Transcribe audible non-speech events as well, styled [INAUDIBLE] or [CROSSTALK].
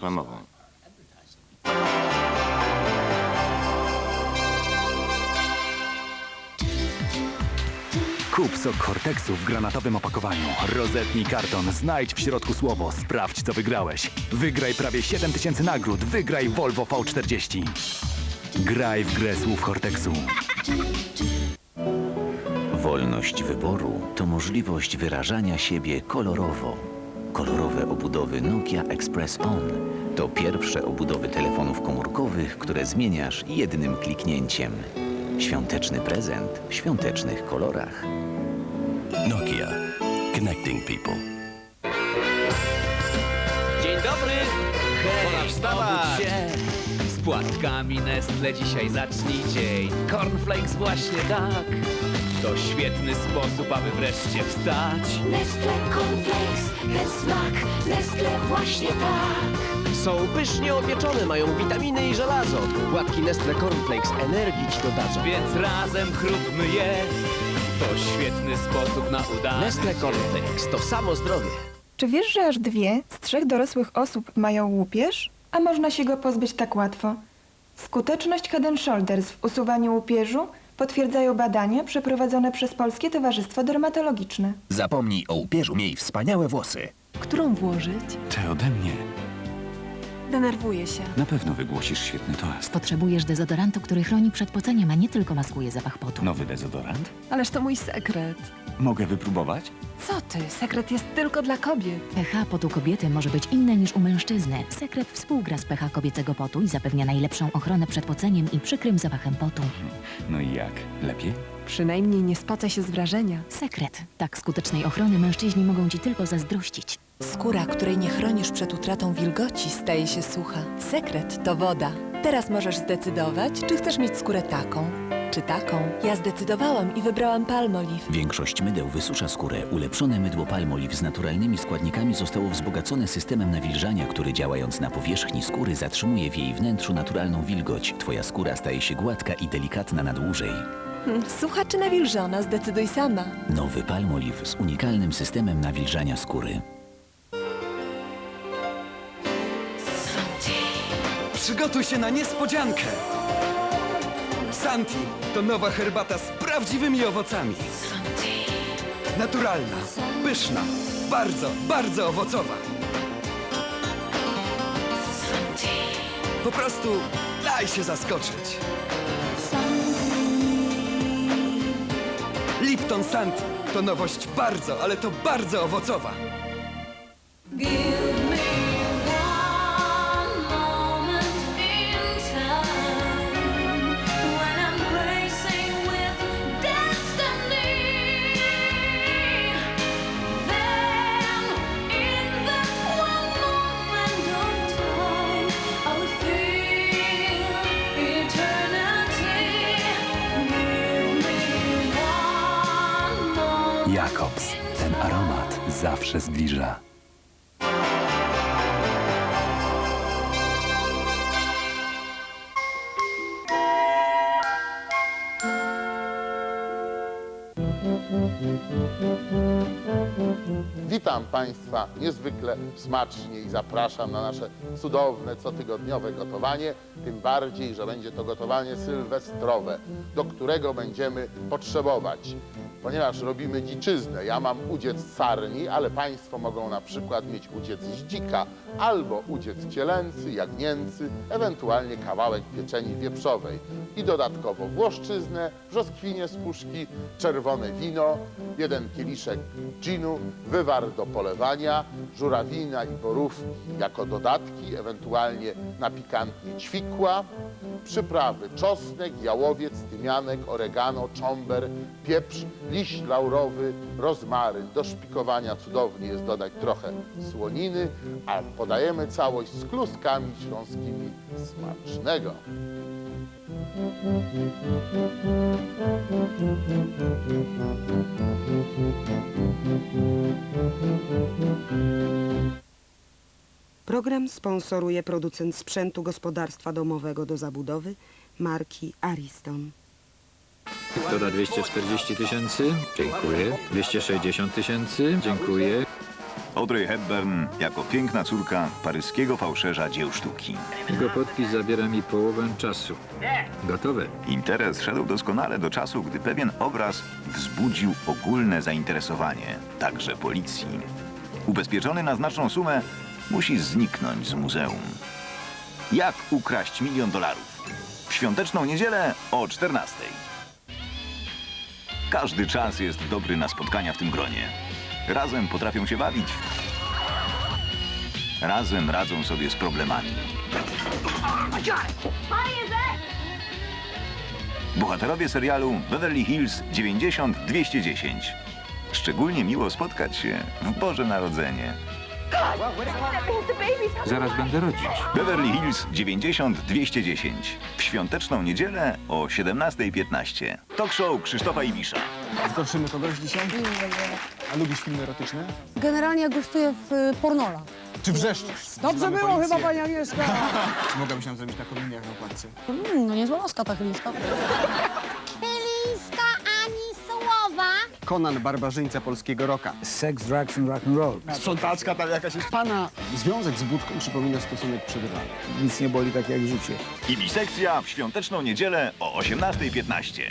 reklamową. Kup sok Hortexu w granatowym opakowaniu. Rozetnij karton, znajdź w środku słowo, sprawdź co wygrałeś. Wygraj prawie 7000 nagród, wygraj Volvo V40. Graj w grę słów Hortexu. Wolność wyboru to możliwość wyrażania siebie kolorowo. Kolorowe obudowy Nokia Express On to pierwsze obudowy telefonów komórkowych, które zmieniasz jednym kliknięciem. Świąteczny prezent w świątecznych kolorach. Nokia. Connecting people. Dzień dobry! Pora Hej, wstawać! Płatkami Nestle dzisiaj zacznij dzień. Cornflakes właśnie tak. To świetny sposób, aby wreszcie wstać. Nestle Cornflakes, ten smak, Nestle właśnie tak. Są pysznie opieczone, mają witaminy i żelazo. Płatki Nestle Cornflakes energii ci dodadzą. Więc razem chrupmy je. To świetny sposób na udanie Nestle. Cornflakes to samo zdrowie. Czy wiesz, że aż dwie z trzech dorosłych osób mają łupież? A można się go pozbyć tak łatwo? Skuteczność Head and Shoulders w usuwaniu łupieżu potwierdzają badania przeprowadzone przez Polskie Towarzystwo Dermatologiczne. Zapomnij o łupieżu, miej wspaniałe włosy. Którą włożyć? Te ode mnie. Denerwuję się. Na pewno wygłosisz świetny toast. Potrzebujesz dezodorantu, który chroni przed poceniem, a nie tylko maskuje zapach potu. Nowy dezodorant? Ależ to mój sekret. Mogę wypróbować? Co ty? Sekret jest tylko dla kobiet. pH potu kobiety może być inne niż u mężczyzny. Sekret współgra z pH kobiecego potu i zapewnia najlepszą ochronę przed poceniem i przykrym zapachem potu. No i jak? Lepiej? Przynajmniej nie spocę się z wrażenia. Sekret. Tak skutecznej ochrony mężczyźni mogą ci tylko zazdrościć. Skóra, której nie chronisz przed utratą wilgoci, staje się sucha. Sekret to woda. Teraz możesz zdecydować, czy chcesz mieć skórę taką, czy taką. Ja zdecydowałam i wybrałam Palmolive. Większość mydeł wysusza skórę. Ulepszone mydło Palmolive z naturalnymi składnikami zostało wzbogacone systemem nawilżania, który działając na powierzchni skóry zatrzymuje w jej wnętrzu naturalną wilgoć. Twoja skóra staje się gładka i delikatna na dłużej. Hmm, Sucha czy nawilżona, zdecyduj sama. Nowy Palmolive z unikalnym systemem nawilżania skóry. Przygotuj się na niespodziankę! Santi to nowa herbata z prawdziwymi owocami. Naturalna, pyszna, bardzo, bardzo owocowa. Po prostu daj się zaskoczyć. Lipton Santi to nowość bardzo, ale to bardzo owocowa. Zawsze zbliża. Witam Państwa niezwykle smacznie i zapraszam na nasze cudowne, cotygodniowe gotowanie. Tym bardziej, że będzie to gotowanie sylwestrowe, do którego będziemy potrzebować. Ponieważ robimy dziczyznę, ja mam udziec sarni, ale Państwo mogą na przykład mieć udziec z dzika albo udziec cielęcy, jagnięcy, ewentualnie kawałek pieczeni wieprzowej. I dodatkowo włoszczyznę, brzoskwinie z puszki, czerwone wino, jeden kieliszek ginu, wywar do polewania, żurawina i borówki jako dodatki, ewentualnie na pikantnie ćwikła, przyprawy czosnek, jałowiec, tymianek, oregano, czomber, pieprz, liść laurowy, rozmaryn. Do szpikowania cudownie jest dodać trochę słoniny, a podajemy całość z kluskami śląskimi smacznego. Program sponsoruje producent sprzętu gospodarstwa domowego do zabudowy marki Ariston. To na 240 tysięcy. Dziękuję. 260 tysięcy. Dziękuję. Audrey Hepburn jako piękna córka paryskiego fałszerza dzieł sztuki. Jego podpis zabiera mi połowę czasu. Gotowe. Interes szedł doskonale do czasu, gdy pewien obraz wzbudził ogólne zainteresowanie, także policji. Ubezpieczony na znaczną sumę musi zniknąć z muzeum. Jak ukraść milion dolarów? W świąteczną niedzielę o 14. Każdy czas jest dobry na spotkania w tym gronie. Razem potrafią się bawić. Razem radzą sobie z problemami. Bohaterowie serialu Beverly Hills 90-210. Szczególnie miło spotkać się w Boże Narodzenie. Zaraz będę rodzić. Beverly Hills 90-210. W świąteczną niedzielę o 17.15. Talk show Krzysztofa Iwisza. Zgorszymy kogoś dzisiaj? A lubisz filmy erotyczne? Generalnie gustuję w y, pornola. Czy wrzeszczy? Dobrze Znamy było policję. chyba, pani Agnieszka. [LAUGHS] Mogłabyś nam zrobić taką linię jak na okładce. Mm, no niezła laska ta chyliska. [LAUGHS] Conan, barbarzyńca polskiego roka. Sex, drugs and rock and roll. Sprzątaczka tam jakaś jest. Pana związek z budką przypomina stosunek przerywany. Nic nie boli tak jak życie. I bisekcja w świąteczną niedzielę o 18.15.